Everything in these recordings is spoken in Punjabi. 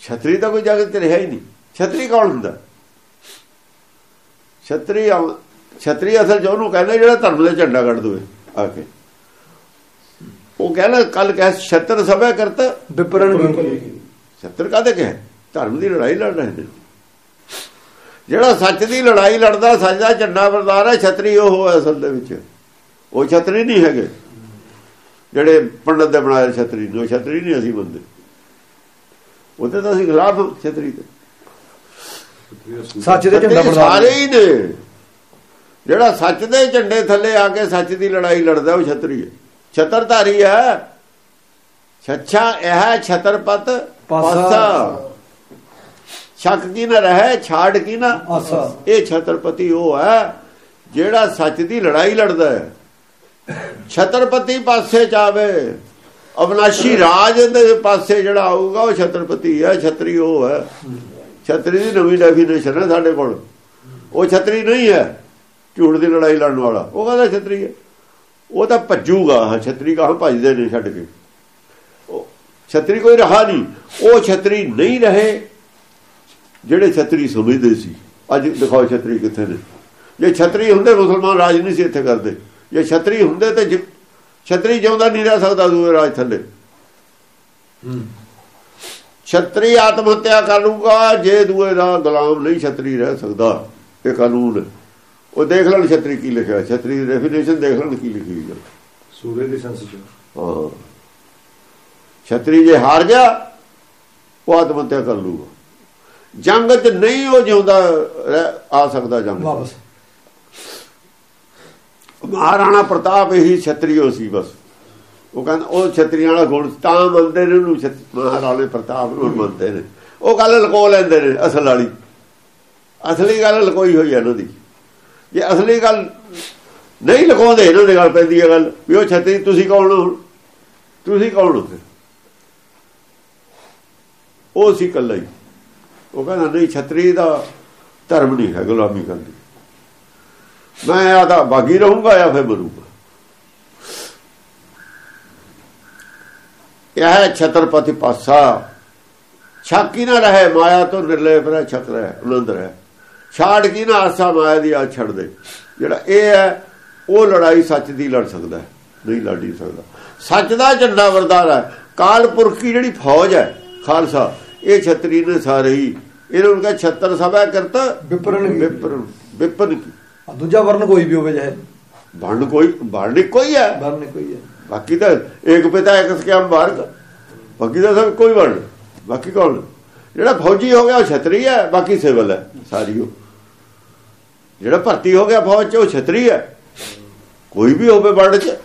ਛਤਰੀ ਤਾਂ ਕੋਈ ਜਗਤ 'ਚ ਰਿਹਾ ਹੀ ਨਹੀਂ। ਛਤਰੀ ਕੌਣ ਹੁੰਦਾ? ਛਤਰੀ ਛਤਰੀ ਅਸਲ ਜੋ ਉਹਨੂੰ ਕਹਿੰਦੇ ਜਿਹੜਾ ਧਰਮ ਦੇ ਝੰਡਾ ਕੱਢ ਦਵੇ ਆ ਕੇ। ਉਹ ਕਹਿੰਦਾ ਕੱਲ ਕਹਿ ਛਤਰ ਸਭਾ ਕਰਤਾ ਵਿਪਰਨ ਛਤਰ ਕਾਦੇ ਕਹੇ? ਧਰਮ ਦੀ ਲੜਾਈ ਲੜ ਰਹੇ ਨੇ। ਜਿਹੜਾ ਸੱਚ ਦੀ ਲੜਾਈ ਲੜਦਾ ਸੱਚ ਦਾ ਝੰਡਾ ਬਰਦਾਰ ਹੈ ਛਤਰੀ ਉਹ ਹੈ ਅਸਲ ਦੇ ਵਿੱਚ। ਉਹ ਛਤਰੀ ਨਹੀਂ ਹੈਗੇ। ਜਿਹੜੇ ਪੰਡਤ ਦੇ ਬਣਾਏ ਛਤਰੀ ਨੇ ਉਹ ਛਤਰੀ ਨਹੀਂ ਅਸੀਂ ਬੰਦੇ। ਉਹਦੇ ਤਾਂ ਅਸੀਂ ਖਿਲਾਫ ਛਤਰੀ ਦੇ। ਸੱਚ ਦੇ ਝੰਡਾ ਸਾਰੇ ਹੀ ਨੇ। ਜਿਹੜਾ ਸੱਚ ਦੇ ਝੰਡੇ ਥੱਲੇ ਆ ਕੇ ਸੱਚ ਦੀ ਲੜਾਈ ਲੜਦਾ ਉਹ ਛਤਰੀ ਹੈ। ਛਤਰਧਾਰੀ ਹੈ। ਛੱਛਾ ਇਹ ਛਤਰਪਤ ਪਾਸਾ। ਪਾਸਾ। ਸ਼ੱਕ ਕੀ ਨਾ ਰਹੇ ਛਾੜ ਕੀ ਨਾ। ਆਸਾ ਇਹ ਛਤਰਪਤੀ ਉਹ ਹੈ ਜਿਹੜਾ ਸੱਚ ਦੀ ਲੜਾਈ ਲੜਦਾ ਹੈ। ਛਤਰਪਤੀ ਪਾਸੇ ਜਾਵੇ। ਅਵਨਾਸ਼ੀ ਰਾਜ ਦੇ ਪਾਸੇ ਜਿਹੜਾ ਆਊਗਾ, ਉਹ ਛਤਰਪਤੀ ਹੈ, ਛਤਰੀ ਉਹ ਹੈ। ਛਤਰੀ ਦੀ ਨਵੀਂ ਡੈਫੀਨੇਸ਼ਨ ਹੈ ਸਾਡੇ ਕੋਲ। ਉਹ ਛਤਰੀ ਨਹੀਂ ਹੈ, ਝੂਠ ਦੀ ਲੜਾਈ ਲੜਨ ਵਾਲਾ। ਉਹ ਕਹਿੰਦਾ ਛਤਰੀ ਹੈ? ਉਹ ਤਾਂ ਭੱਜੂਗਾ, ਹਾਂ, ਛਤਰੀ ਕਹਾਂ ਭੱਜਦੇ ਨੇ ਛੱਡ ਕੇ। ਉਹ ਛਤਰੀ ਕੋਈ ਰਹਾ ਨਹੀਂ। ਉਹ ਛਤਰੀ ਨਹੀਂ ਰਹੇ, ਜਿਹੜੇ ਛਤਰੀ ਸਮਝਦੇ ਸੀ। ਅੱਜ ਦਿਖਾਓ ਛਤਰੀ ਕਿੱਥੇ ਨੇ। ਜੇ ਛਤਰੀ ਹੁੰਦੇ, ਮੁਸਲਮਾਨ ਰਾਜ ਨਹੀਂ ਸੀ ਇੱਥੇ ਕਰਦੇ। ਜੇ ਛਤਰੀ ਹੁੰਦੇ ਤੇ ਛਤਰੀ ਜਿਉਂਦਾ ਨਹੀਂ ਰਹਿ ਸਕਦਾ ਦੂਏ ਰਾਜ ਥੱਲੇ। ਛਤਰੀ ਆਤਮ ਹੱਤਿਆ ਕਰ ਲੂਗਾ ਜੇ ਦੂਏ ਦਾ ਗੁਲਾਮ ਨਹੀਂ ਛਤਰੀ ਰਹਿ ਸਕਦਾ ਇਹ ਕਾਨੂੰਨ। ਉਹ ਦੇਖ ਲੈਣ ਛਤਰੀ ਕੀ ਲਿਖਿਆ ਛਤਰੀ ਦੀ ਡੈਫੀਨੇਸ਼ਨ ਦੇਖ ਲੈਣ ਕੀ ਲਿਖੀ ਹੈ। ਸੂਰਜ ਦੀ ਸੈਂਸ ਚ। ਹਾਂ। ਛਤਰੀ ਜੇ ਹਾਰ ਗਿਆ ਉਹ ਆਤਮ ਹੱਤਿਆ ਕਰ ਲੂਗਾ ਜੰਗ 'ਚ ਨਹੀਂ ਉਹ ਜਿਉਂਦਾ ਆ ਸਕਦਾ ਜੰਗ। ਵਾਪਸ। ਮਹਾਰਾਣਾ ਪ੍ਰਤਾਪ ਇਹੀ ਛਤਰੀਓ ਸੀ ਬਸ। ਉਹ ਕਹਿੰਦਾ, ਉਹ ਛਤਰੀਆਂ ਵਾਲਾ ਗੁਣ ਤਾਂ ਮੰਨਦੇ ਨੇ ਉਹਨੂੰ ਛਤ- ਮਹਾਰਾਣੇ ਪ੍ਰਤਾਪ ਨੂੰ ਮੰਨਦੇ ਨੇ। ਉਹ ਗੱਲ ਲਕੋ ਲੈਂਦੇ ਨੇ ਅਸਲ ਵਾਲੀ। ਅਸਲੀ ਗੱਲ ਲਕੋਈ ਹੋਈ ਹੈ ਇਹਨਾਂ ਦੀ। ਜੇ ਅਸਲੀ ਗੱਲ ਨਹੀਂ ਲਕਾਉਂਦੇ, ਇਹਨਾਂ ਦੇ ਗੱਲ ਪੈਂਦੀ ਹੈ ਗੱਲ, ਵੀ ਉਹ ਛਤਰੀ ਤੁਸੀਂ ਕੌਣ ਹੋ ਤੁਸੀਂ ਕੌਣ ਹੋ ਉਹ ਸੀ ਕੱਲਾ ਹੀ। ਉਹ ਕਹਿੰਦਾ, ਨਹੀਂ, ਛਤਰੀ ਦਾ ਧਰਮ ਨਹੀਂ ਹੈ ਗੁਲਾਮੀ ਕਰਨੀ ਮੈਂ ਆਦਾ ਬਾਗੀ ਰਹੂੰਗਾ ਜਾਂ ਫਿਰ ਮਰੂੰਗਾ? ਇਹ ਹੈ ਛਤਰਪਤੀ ਪਾਸਾ। ਛਾਕੀ ਨਾ ਰਹੇ ਮਾਇਆ ਤੋਂ ਨਿਰਲੇਪ ਰਹਿ ਛਕ ਰਹਿ ਆਨੰਦ ਰਹਿ। ਛਾੜ ਕੀ ਨਾ ਆਸਾ ਮਾਇਆ ਦੀ ਆ ਛੱਡ ਦੇ। ਜਿਹੜਾ ਇਹ ਹੈ ਉਹ ਲੜਾਈ ਸੱਚ ਦੀ ਲੜ ਸਕਦਾ ਨਹੀਂ ਲੜ ਨਹੀਂ ਸਕਦਾ। ਸੱਚ ਦਾ ਝੰਡਾ ਵਰਦਾਰ ਹੈ। ਕਾਲ ਪੁਰਖੀ ਜਿਹੜੀ ਫੌਜ ਹੈ ਖਾਲਸਾ ਇਹ ਛਤਰੀ ਨੇ ਸਾਰੇ ਹੀ। ਇਹਨਾਂ ਨੂੰ ਕਹੇ ਛਤਰ ਸਭਾ ਕਰਤਾ ਵਿਪਰਨ? ਵਿਪਰਨ ਵਿਪਨ ਕੀ? ਆ, ਦੂਜਾ ਵਰਨ ਕੋਈ ਵੀ ਹੋਵੇ ਚਾਹੇ ਵੰਡ ਕੋਈ ਵੰਡ ਕੋਈ ਹੈ ਵਰਨ ਕੋਈ ਹੈ ਬਾਕੀ ਤਾਂ ਇੱਕ ਪਿਤਾ ਇੱਕ ਸਕਿਆਮ ਬਾਰਕ ਬਾਕੀ ਤਾਂ ਸਭ ਕੋਈ ਵੰਡ ਬਾਕੀ ਕੌਣ? ਜਿਹੜਾ ਫੌਜੀ ਹੋ ਗਿਆ ਉਹ ਛਤਰੀ ਹੈ ਬਾਕੀ ਸਿਵਲ ਹੈ ਸਾਰੀ ਉਹ। ਜਿਹੜਾ ਭਰਤੀ ਹੋ ਗਿਆ ਫੌਜ ਚ ਉਹ ਛਤਰੀ ਹੈ। ਕੋਈ ਵੀ ਹੋਵੇ ਵੰਡ ਚ।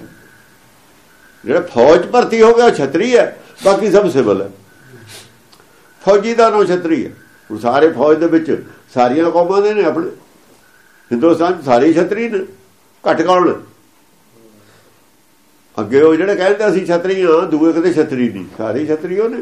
ਜਿਹੜਾ ਫੌਜ ਭਰਤੀ ਹੋ ਗਿਆ ਉਹ ਛਤਰੀ ਹੈ ਬਾਕੀ ਸਭ ਸਿਵਲ ਹੈ। ਫੌਜੀ ਦਾ ਨਾਮ ਛਤਰੀ ਹੈ। ਉਹ ਸਾਰੇ ਫੌਜ ਦੇ ਵਿੱਚ ਸਾਰੀਆਂ ਕੌਮਾਂ ਦੇ ਨੇ ਆਪਣੇ। ਹਿੰਦੁਸਤਾਨ 'ਚ ਸਾਰੇ ਹੀ ਛਤਰੀ ਨੇ, ਘੱਟ ਕੌਣ ਅੱਗੇ ਉਹ ਜਿਹੜੇ ਕਹਿੰਦੇ ਅਸੀਂ ਛਤਰੀ ਹਾਂ ਦੂਏ ਕਦੇ ਛਤਰੀ ਨਹੀਂ, ਸਾਰੇ ਹੀ ਛਤਰੀ ਉਹ ਨੇ